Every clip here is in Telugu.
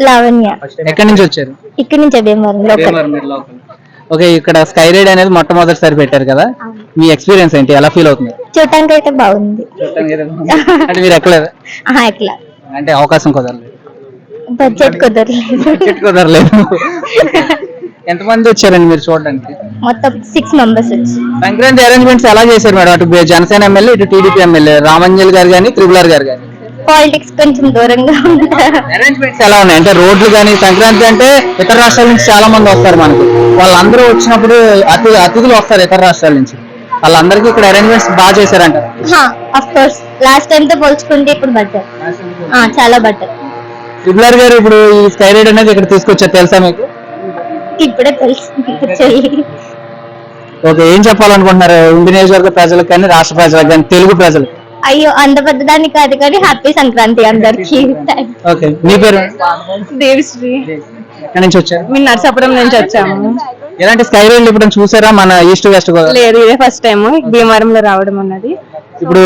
లావణ్య. ఎక్కడి నుంచి వచ్చారు? ఇక్కడి నుంచి భీమవరం లోకల్ ఓకే ఇక్కడ స్కై రైడ్ అనేది మొట్టమొదటిసారి పెట్టారు కదా? మీ ఎక్స్పీరియన్స్ ఏంటి? ఎలా ఫీల్ అవుతుంది? చూడటానికి అయితే బాగుంది. అంటే మీరు ఎక్కలేదు? ఆహా ఇట్లా అంటే అవకాశం కుదరలేదు. బడ్జెట్ కుదరలేదు. టికెట్ కుదరలేదు. ఎంతమంది వచ్చారండి మీరు చూడడానికి? మొత్తం సిక్స్ మెంబర్స్ వచ్చి. సంక్రాంతి అరేంజ్మెంట్స్ ఎలా చేశారు మేడం? అటు జనసేన ఎమ్మెల్యే ఇటు టీడీపీ ఎమ్మెల్యే రామంజల్ గారు కానీ త్రిపులార్ గారు కానీ పాలిటిక్స్ కొంచెం దూరంగా ఉంటారు అరేంజ్మెంట్స్ ఎలా ఉన్నాయి? అంటే రోడ్లు కానీ సంక్రాంతి అంటే ఇతర రాష్ట్రాల నుంచి చాలా మంది వస్తారు మనకు. వాళ్ళందరూ వచ్చినప్పుడు అతి అతిథులు వస్తారు ఇతర రాష్ట్రాల నుంచి. వాళ్ళందరికీ ఇక్కడ అరేంజ్మెంట్స్ బాగా చేశారంట. అఫ్ కోర్స్ లాస్ట్ టైం తో పోల్చుకుంటే ఇప్పుడు బెటర్ చాలా బెటర్ త్రిపులార్ గారు ఇప్పుడు ఈ స్కై రైడ్ అనేది ఇక్కడ తీసుకొచ్చారు తెలుసా మీకు? ఇప్పుడే కూర్చొని ఓకే ఏం చెప్పాలనుకుంటున్నారు? ఇండి నియోజకవర్గ ప్రజలకు కానీ రాష్ట్ర ప్రజలకు కానీ తెలుగు ప్రజలకు? అయ్యో అంత పెద్దదాన్ని కాదు కానీ హ్యాపీ సంక్రాంతి అందరికి. ఓకే మీ పేరు? దేవిశ్రీ. ఎక్కడి నుంచి వచ్చారు? మేము నర్సాపురం నుంచి వచ్చాము. ఎలాంటి స్కై రైడ్ ఇప్పుడు చూసారా? మన ఈస్ట్ వెస్ట్ గోదావరి? లేదు ఇదే ఫస్ట్ టైం భీమవరంలో రావడం అన్నది. ఇప్పుడు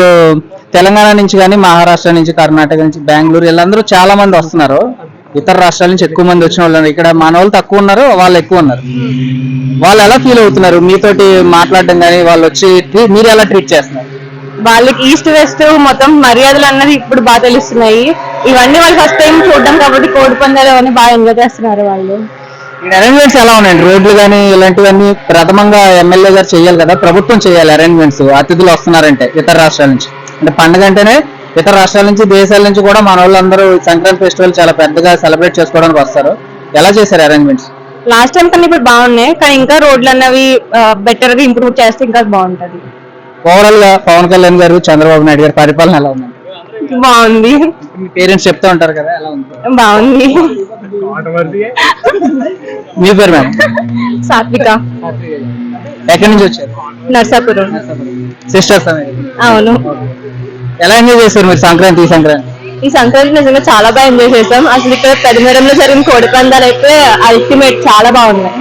తెలంగాణ నుంచి కానీ మహారాష్ట్ర నుంచి కర్ణాటక నుంచి బెంగళూరు వీళ్ళందరూ చాలా మంది వస్తున్నారు. ఇతర రాష్ట్రాల నుంచి ఎక్కువ మంది వచ్చిన వాళ్ళు. ఇక్కడ మన వాళ్ళు తక్కువ ఉన్నారు వాళ్ళు ఎక్కువ ఉన్నారు. వాళ్ళు ఎలా ఫీల్ అవుతున్నారు? మీతోటి మాట్లాడడం కానీ వాళ్ళు వచ్చి మీరు ఎలా ట్రీట్ చేస్తున్నారు? వాళ్ళకి ఈస్ట్ వెస్ట్ మొత్తం మర్యాదలు అన్నది ఇప్పుడు బాగా తెలుస్తున్నాయి. ఇవన్నీ వాళ్ళు ఫస్ట్ టైం చూడడం కాబట్టి కోడి పందాలు అవన్నీ బాగా ఎంజాయ్ చేస్తున్నారు వాళ్ళు. అరేంజ్మెంట్స్ ఎలా ఉన్నాయండి రోడ్లు కానీ ఇలాంటివన్నీ ప్రథమంగా ఎమ్మెల్యే గారు చేయాలి కదా ప్రభుత్వం చేయాలి అరేంజ్మెంట్స్ అతిథులు వస్తున్నారంటే ఇతర రాష్ట్రాల నుంచి. అంటే పండుగ అంటేనే ఇతర రాష్ట్రాల నుంచి దేశాల నుంచి కూడా మన వాళ్ళందరూ సంక్రాంతి ఫెస్టివల్ చాలా పెద్దగా సెలబ్రేట్ చేసుకోవడానికి వస్తారు. ఎలా చేశారు అరేంజ్మెంట్స్ లాస్ట్ టైం కన్నా ఇప్పుడు బాగున్నాయి కానీ ఇంకా రోడ్లు అన్నవి బెటర్గా ఇంప్రూవ్ చేస్తే ఇంకా బాగుంటది. ఓవరాల్గా పవన్ కళ్యాణ్ గారు చంద్రబాబు నాయుడు గారి పరిపాలన ఎలా ఉంది బాగుంది. మీ పేరెంట్స్ చెప్తూ ఉంటారు కదా ఎలా ఉంది? బాగుంది. మీ పేరు మేడం? సాత్విక. ఎక్కడి నుంచి వచ్చారు? నర్సాపురం. సిస్టర్స్ అవును. ఎలా ఎంజాయ్ చేశారు మీరు సంక్రాంతి ఈ సంక్రాంతి? ఈ సంక్రాంతి నిజంగా చాలా బాగా ఎంజాయ్ చేసాం అసలు ఇక్కడ పెదమేరంలో జరిగిన కోడి పందాలు అయితే అల్టిమేట్ చాలా బాగున్నాయి.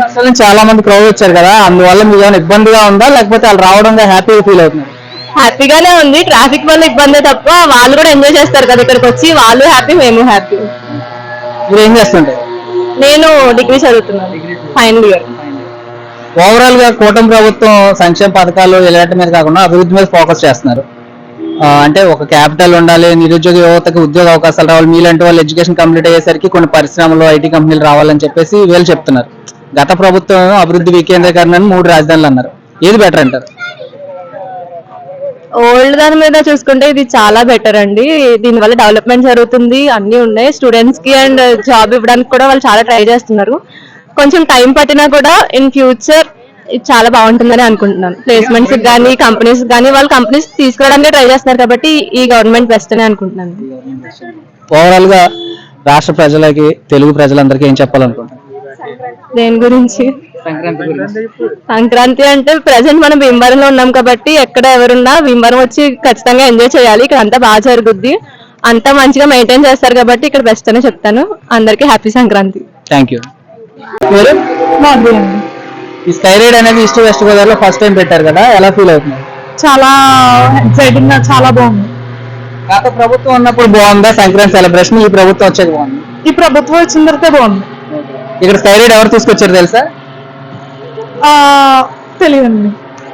రాష్ట్రాల నుంచి చాలా మంది క్రౌడ్ వచ్చారు కదా అందువల్ల మీకు ఏమైనా ఇబ్బందిగా ఉందా? లేకపోతే వాళ్ళు రావడంగా హ్యాపీగా ఫీల్ అవుతున్నారు? హ్యాపీగానే ఉంది. ట్రాఫిక్ వల్ల ఇబ్బంది తప్ప వాళ్ళు కూడా ఎంజాయ్ చేస్తారు కదా ఇక్కడికి వచ్చి. వాళ్ళు హ్యాపీ మేము హ్యాపీ మీరు ఏం చేస్తుంటారు? నేను డిగ్రీ చదువుతున్నాను. ఫైనల్ ఇయర్ ఓవరాల్గా కూటమి ప్రభుత్వం సంక్షేమ పథకాలు ఇలాంటి మీద కాకుండా అభివృద్ధి మీద ఫోకస్ చేస్తున్నారు. అంటే ఒక క్యాపిటల్ ఉండాలి నిరుద్యోగ యువతకి ఉద్యోగ అవకాశాలు రావాలి మీలాంటి వాళ్ళు ఎడ్యుకేషన్ కంప్లీట్ అయ్యేసరికి కొన్ని పరిశ్రమలు ఐటీ కంపెనీలు రావాలని చెప్పేసి వీళ్ళు చెప్తున్నారు. గత ప్రభుత్వం అభివృద్ధి వికేంద్రీకరణ అని మూడు రాజధానులు అన్నారు. ఏది బెటర్ అంటారు? ఓల్డ్ దాని మీద చూసుకుంటే ఇది చాలా బెటర్ అండి. దీనివల్ల డెవలప్మెంట్ జరుగుతుంది అన్ని ఉన్నాయి. స్టూడెంట్స్కి అండ్ జాబ్ ఇవ్వడానికి కూడా వాళ్ళు చాలా ట్రై చేస్తున్నారు. కొంచెం టైం పట్టినా కూడా ఇన్ ఫ్యూచర్ ఇది చాలా బాగుంటుందని అనుకుంటున్నాను. ప్లేస్మెంట్స్ కానీ కంపెనీస్ కానీ వాళ్ళు కంపెనీస్ తీసుకురావడానికి ట్రై చేస్తున్నారు కాబట్టి ఈ గవర్నమెంట్ బెస్ట్ అని అనుకుంటున్నాను. ఓవరాల్గా రాష్ట్ర ప్రజలకి తెలుగు ప్రజలందరికీ ఏం చెప్పాలనుకుంటున్నారు? దేని గురించి? సంక్రాంతి అంటే ప్రజెంట్ మనం భీమవరంలో ఉన్నాం కాబట్టి ఎక్కడ ఎవరున్నా భీమవరం వచ్చి ఖచ్చితంగా ఎంజాయ్ చేయాలి. ఇక్కడ అంతా బాగా జరుగుద్ది. అంతా మంచిగా మెయింటైన్ చేస్తారు కాబట్టి ఇక్కడ బెస్ట్ అని చెప్తాను. అందరికీ హ్యాపీ సంక్రాంతి. థ్యాంక్ యూ ఈ స్కై రైడ్ అనేది ఈస్ట్ వెస్ట్ గోదావరిలో ఫస్ట్ టైం పెట్టారు కదా ఎలా ఫీల్ అవుతున్నారు చాలా ఎక్సైటింగ్ చాలా బాగుంది. గత ప్రభుత్వం ఉన్నప్పుడు బాగుందా? సంక్రాంతి సెలబ్రేషన్ ఈ ప్రభుత్వం వచ్చాక బాగుంది. ఈ ప్రభుత్వం వచ్చిన తర్వాత బాగుంది. ఇక్కడ రైడ్ ఎవరు తీసుకొచ్చారు తెలుసా? తెలియదండి.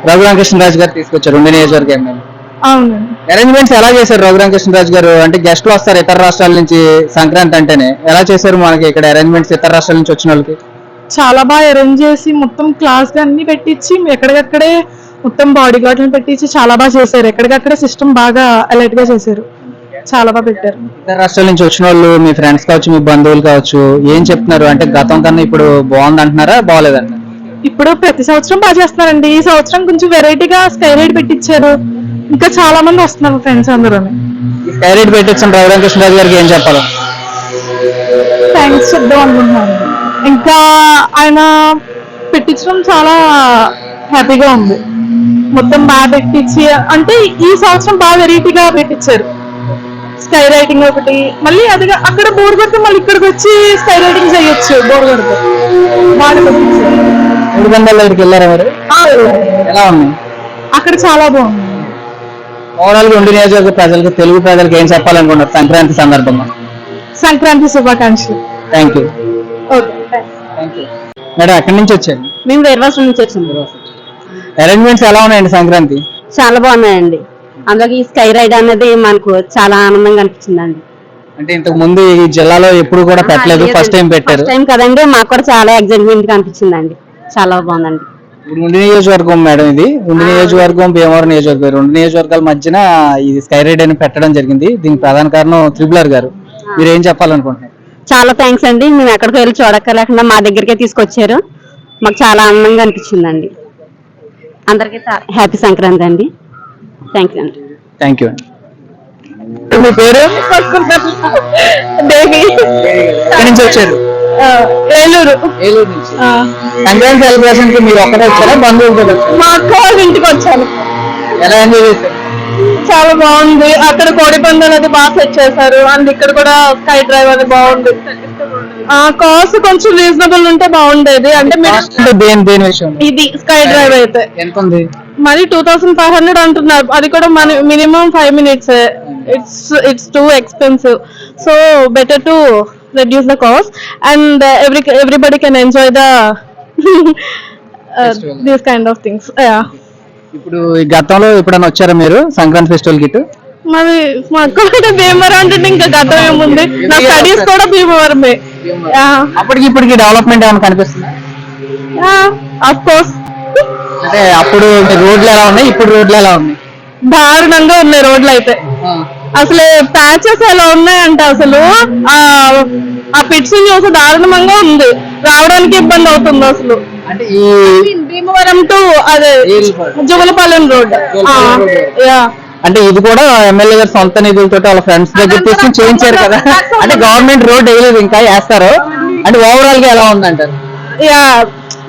రఘురామకృష్ణరాజు గారు తీసుకొచ్చారు రెండు నియోజకవర్గ ఎమ్మెల్యే అవునండి. అరేంజ్మెంట్స్ ఎలా చేశారు రఘురామకృష్ణరాజు గారు? అంటే గెస్ట్లు వస్తారు ఇతర రాష్ట్రాల నుంచి సంక్రాంతి అంటేనే. ఎలా చేశారు మనకి ఇక్కడ అరేంజ్మెంట్స్ ఇతర రాష్ట్రాల నుంచి వచ్చిన వాళ్ళకి? చాలా బాగా అరేంజ్ చేసి మొత్తం క్లాస్ అన్ని పెట్టించి ఎక్కడికక్కడే మొత్తం బాడీ గార్డ్లను పెట్టించి చాలా బాగా చేశారు. ఎక్కడికక్కడే సిస్టమ్ బాగా అలర్ట్గా చేశారు. చాలా బాగా పెట్టారు. ఇతర రాష్ట్రాల నుంచి వచ్చిన వాళ్ళు మీ ఫ్రెండ్స్ కావచ్చు మీ బంధువులు కావచ్చు ఏం చెప్తున్నారు? అంటే గతం కన్నా ఇప్పుడు బాగుంది అంటున్నారా? బాగాలేదంటారా ఇప్పుడు ప్రతి సంవత్సరం బాగా చేస్తున్నారండి. ఈ సంవత్సరం కొంచెం వెరైటీగా స్కై రైడ్ పెట్టించారు ఇంకా చాలా మంది వస్తున్నారు ఫ్రెండ్స్ అందరూ. ఈ స్కై రైడ్ పెట్టించిన రఘురామకృష్ణరాజు గారికి ఏం చెప్పాలి? థ్యాంక్స్ చెప్దాం అనుకుంటున్నాను. ఇంకా ఆయన పెట్టించడం చాలా హ్యాపీగా ఉంది. మొత్తం బాగా పెట్టించి అంటే ఈ సంవత్సరం బాగా వెరైటీగా పెట్టించారు స్కై రైటింగ్ ఒకటి. మళ్ళీ అది అక్కడ బోర్ కొడితే మళ్ళీ ఇక్కడికి వచ్చి స్కై రైటింగ్ చేయొచ్చు బోర్ కొడితే. గంటల దగ్గరికి వెళ్ళారా మీరు? ఎలా ఉంది? అక్కడ చాలా బాగుంది. ఓవరాల్గా ఉండి నియోజకవర్గ ప్రజలకు తెలుగు ప్రజలకు ఏం చెప్పాలనుకున్నారు సంక్రాంతి సందర్భంగా సంక్రాంతి శుభాకాంక్షలు. థ్యాంక్ యూ ఓకే మేడం ఎక్కడి నుంచి వచ్చారు? మేము వేర్వాసం నుంచి వచ్చాము అరేంజ్మెంట్స్ ఎలా ఉన్నాయండి సంక్రాంతి? చాలా బాగున్నాయండి. అందులోకి ఈ స్కై రైడ్ అనేది మనకు చాలా ఆనందంగా అనిపించిందండి. అంటే ఇంతకు ముందు ఈ జిల్లాలో ఎప్పుడు కూడా పెట్టలేదు ఫస్ట్ టైం పెట్టారు. ఫస్ట్ టైం కదండి మాకు కూడా చాలా ఎగ్జైట్మెంట్గా అనిపించిందండి. చాలా బాగుందండి. ఇప్పుడు ఉండి నియోజకవర్గం మేడం ఇది. ఉండి నియోజకవర్గం భీమవరం నియోజకవర్గం. రెండు నియోజకవర్గాల మధ్యన ఇది స్కై రైడ్ అని పెట్టడం జరిగింది. దీనికి ప్రధాన కారణం త్రిబులర్ గారు. మీరు ఏం చెప్పాలనుకుంటున్నారు? చాలా థ్యాంక్స్ అండి. మేము ఎక్కడికి వెళ్ళి చూడక్కర్లేకుండా మా దగ్గరికే తీసుకొచ్చారు. మాకు చాలా ఆనందంగా అనిపించిందండి. అందరికీ హ్యాపీ సంక్రాంతి అండి. థ్యాంక్ యూ అండి థ్యాంక్ యూ అండి మీ పేరు? ఎక్కడి నుంచి వచ్చారు? ఏలూరు. ఏలూరు నుంచి. సంక్రాంతి సెలబ్రేషన్కి మీరు ఒక్కటే వచ్చారా? బంధువులతో? మా అక్క వాళ్ళ ఇంటికి వచ్చాను. ఎలా ఎంజాయ్ చేశారు? చాలా బాగుంది. అక్కడ కోడి పందాలు అది బాగా సెట్ చేశారు. అండ్ ఇక్కడ కూడా స్కై డ్రైవ్ అది బాగుంది. కాస్ట్ కొంచెం రీజనబుల్ ఉంటే బాగుండేది. అంటే మీరు అంటే దేని దేని విషయం? ఇది స్కై డ్రైవ్ అయితే. ఎంత ఉంది మరి టూ థౌసండ్ ఫైవ్ హండ్రెడ్ అంటున్నారు. అది కూడా మన minimum five minutes it's it's too expensive so better to reduce the cost and every everybody can enjoy the. These kind of things ఇప్పుడు ఈ గతంలో ఎప్పుడైనా వచ్చారా మీరు? సంక్రాంతి ఫెస్టివల్ కిట్ మరి మా అక్క భీమవరం అంటే ఇంకా గతం ఏముంది? నా స్టడీస్ కూడా భీమవరమే. అప్పటికి ఇప్పటికి డెవలప్మెంట్ ఏమైనా కనిపిస్తుంది? కోర్స్ అంటే అప్పుడు రోడ్లు ఎలా ఉన్నాయి? ఇప్పుడు రోడ్లు ఎలా ఉన్నాయి? దారుణంగా ఉన్నాయి రోడ్లు అయితే. అసలు ప్యాచెస్ ఎలా ఉన్నాయంటే అసలు? ఆ పిట్స్ చూసి దారుణంగా ఉంది. రావడానికి ఇబ్బంది అవుతుంది అసలు. అంటే ఈ భీమవరం టు అదే జువలపాలెం రోడ్. యా అంటే ఇది కూడా ఎమ్మెల్యే గారు సొంత నిధులతో వాళ్ళ ఫ్రెండ్స్ దగ్గర తీసుకుని చేయించారు కదా. అంటే గవర్నమెంట్ రోడ్ వేయలేదు ఇంకా వేస్తారు. అంటే ఓవరాల్గా ఎలా ఉందంటారు? యా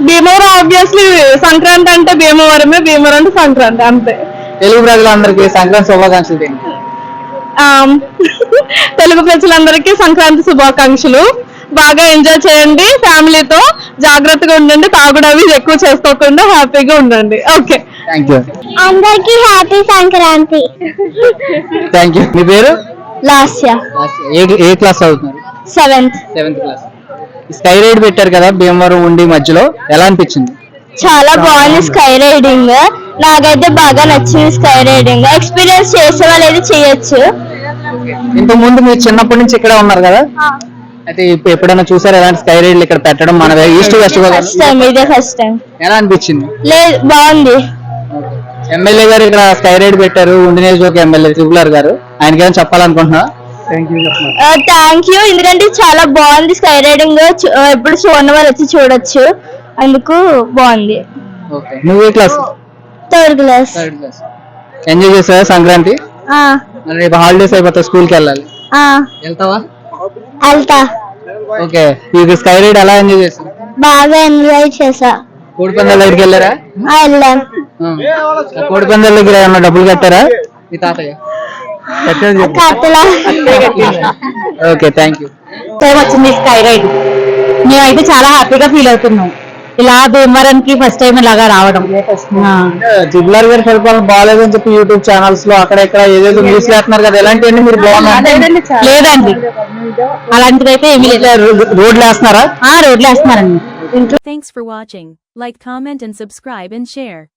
భీమవరం ఆబ్వియస్లీ సంక్రాంతి అంటే భీమవరమే భీమవరం అంటే సంక్రాంతి అంతే. తెలుగు ప్రజలందరికీ సంక్రాంతి శుభాకాంక్షలు తెలుగు ప్రజలందరికీ సంక్రాంతి శుభాకాంక్షలు. బాగా ఎంజాయ్ చేయండి ఫ్యామిలీతో జాగ్రత్తగా ఉండండి తాగుడు అవి ఎక్కువ చేసుకోకుండా హ్యాపీగా ఉండండి. ఓకే థ్యాంక్ యూ అందరికి హ్యాపీ సంక్రాంతి. థ్యాంక్ యూ మీ పేరు? లాస్ట్ ఇయర్ ఏ ఏ క్లాస్ చదువుతున్నారు? Seventh. Seventh class. Sky ride పెట్టారు కదా భీమవరం ఉండి మధ్యలో. ఎలా అనిపించింది? చాలా బాగుంది స్కై రైడింగ్. నాకైతే బాగా నచ్చింది స్కై రైడింగ్. ఎక్స్పీరియన్స్ చేసే వాళ్ళు అయితే చేయొచ్చు. ఇంతకు ముందు మీరు చిన్నప్పటి నుంచి ఇక్కడే ఉన్నారు కదా? అయితే ఇప్పుడు ఎప్పుడైనా చూసారా ఎలాంటి స్కై రైడ్లు ఇక్కడ పెట్టడం మన ఈస్ట్ వెస్ట్ ఫస్ట్ టైం ఇదే ఫస్ట్ టైం ఎలా అనిపించింది? లేదు బాగుంది. ఎమ్మెల్యే గారు ఇక్కడ స్కై రైడ్ పెట్టారు. ఉండి నియోజకవర్గ ఎమ్మెల్యే త్రిపులర్ గారు. ఆయనకి ఏమైనా చెప్పాలనుకుంటున్నా థ్యాంక్ యూ యూ ఎందుకంటే చాలా బాగుంది స్కై రైడింగ్ ఎప్పుడు చూడని వాళ్ళు వచ్చి చూడొచ్చు. అందుకు బాగుంది. ఓకే నువ్వు ఏ class third class third class enjoy చేసావా సంక్రాంతి? రేపు హాలిడేస్ అయిపోతా స్కూల్కి వెళ్ళాలి. వెళ్తావా? వెళ్తా. ఓకే ఇది స్కై రైడ్ ఎలా ఎంజాయ్ చేస్తావు బాగా ఎంజాయ్ చేసా. కోడి పందాల దగ్గరికి వెళ్ళారా? ఆ, వెళ్ళాం. ఆ కోడి పందాల దగ్గర ఏమన్నా డబ్బులు కట్టారా? మీ తాతయ్య. Okay thank you. వచ్చింది స్కై రైడ్. మేమైతే చాలా హ్యాపీగా ఫీల్ అవుతున్నాం. ఇలా భీమవరానికి ఫస్ట్ టైం ఇలాగా రావడం. జిబ్లార్ గారి పరిపాలన బాగాలేదని చెప్పి యూట్యూబ్ ఛానల్స్లో అక్కడ ఇక్కడ ఏదేదో న్యూస్ వేస్తున్నారు కదా ఎలాంటివన్నీ మీరు బాగున్నారు? లేదండి. అలాంటిదైతే ఏమీ లేదు. రోడ్లు వేస్తున్నారా ఆ రోడ్లు వేస్తున్నారండి Thanks for watching. Like, comment, and subscribe and share.